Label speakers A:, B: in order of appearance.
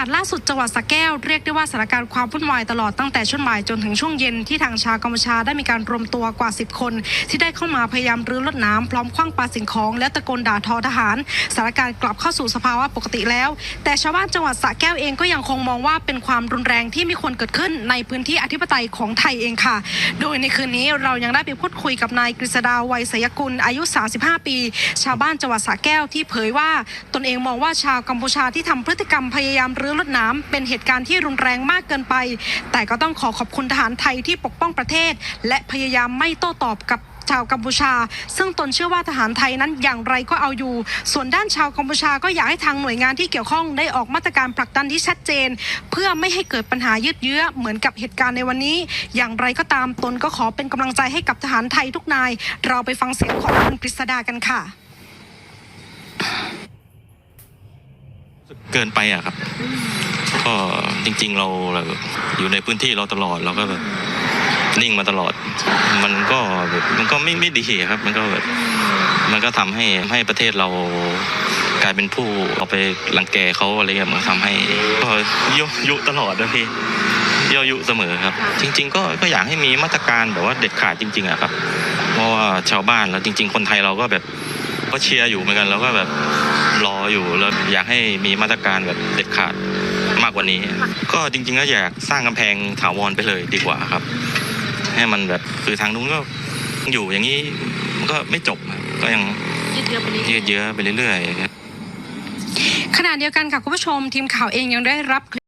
A: าศล่าสุดจังหวัดสระแก้ว เรียกได้ว่าสถานการณ์ความวุ่นวายตลอดตั้งแต่ช่วงบ่ายจนถึงช่วงเย็นที่ทางชาวกัมพูชาได้มีการรวมตัวกว่า 10 คน ที่ได้เข้ามาพยายามรื้อรถน้ำพร้อมคว้างปาสิ่งของ และตะโกนด่าทอทหารสถานการณ์กลับเข้าสู่สภาวะปกติแล้ว แต่ชาวบ้านจังหวัดสระแก้วเองก็ยังคงมองว่าเป็นความรุนแรงที่ไม่ควรเกิดขึ้นในพื้นที่อธิปไตยของไทยเองค่ะ โดยในคืนนี้เรายังได้ไปพูดคุยกับนายกฤษดาวัยสยกุลอายุ 35 ปี ชาวบ้านจังหวัดสระแก้วที่เผยว่าตนเองมองว่าชาวกัมพูชาที่ทำพฤติกรรมพยายามรื้อรถน้ำเป็นเหตุการณ์ที่รุนแรงมากเกินไป แต่ก็ต้องขอขอบคุณทหารไทยที่ปกป้องประเทศ และพยายามไม่โต้ตอบกับชาวกัมพูชา ซึ่งตนเชื่อว่าทหารไทยนั้นอย่างไรก็เอาอยู่ ส่วนด้านชาวกัมพูชาก็อยากให้ทางหน่วยงานที่เกี่ยวข้องได้ออกมาตรการผลักดันที่ชัดเจน เพื่อไม่ให้เกิดปัญหายืดเยื้อเหมือนกับเหตุการณ์ในวันนี้ อย่างไรก็ตามตนก็ขอเป็นกำลังใจให้กับทหารไทยทุกนาย เราไปฟังเสียงของคุณกฤษดากันค่ะ
B: เกินไปอะครับ ก็จริง ๆ เราเราอยู่ในพื้นที่เราตลอดเราก็แบบนิ่งมาตลอด มันก็แบบมันก็ไม่ไม่ดีครับ มันก็แบบมันก็ทำให้ให้ประเทศเรากลายเป็นผู้เอาไปรังแกเขาอะไรเงี้ยมันทำให้ก็ยุยุตลอดนะพี่ย่อยุเสมอครับ จริง ๆ ก็ก็อยากให้มีมาตรการแบบว่าเด็ดขาดจริง ๆอะครับ เพราะว่าชาวบ้านแล้วจริง ๆ คนไทยเราก็แบบก็เชียร์อยู่เหมือนกันแล้วก็แบบ รออยู่แล้วอยากให้มีมาตรการแบบเด็ดขาดมากกว่านี้ ก็จริงๆก็อยากสร้างกำแพงถาวรไปเลยดีกว่าครับ ให้มันแบบคือทางนู้นก็อยู่อย่างนี้มันก็ไม่จบครับก็ยัง
A: ยืดเยื้อไปเรื่อย
B: ยืดเยื้อไปเรื่อยๆ
A: ขณะเดียวกันค่ะคุณผู้ชมทีมข่าวเองยังได้รับคลิป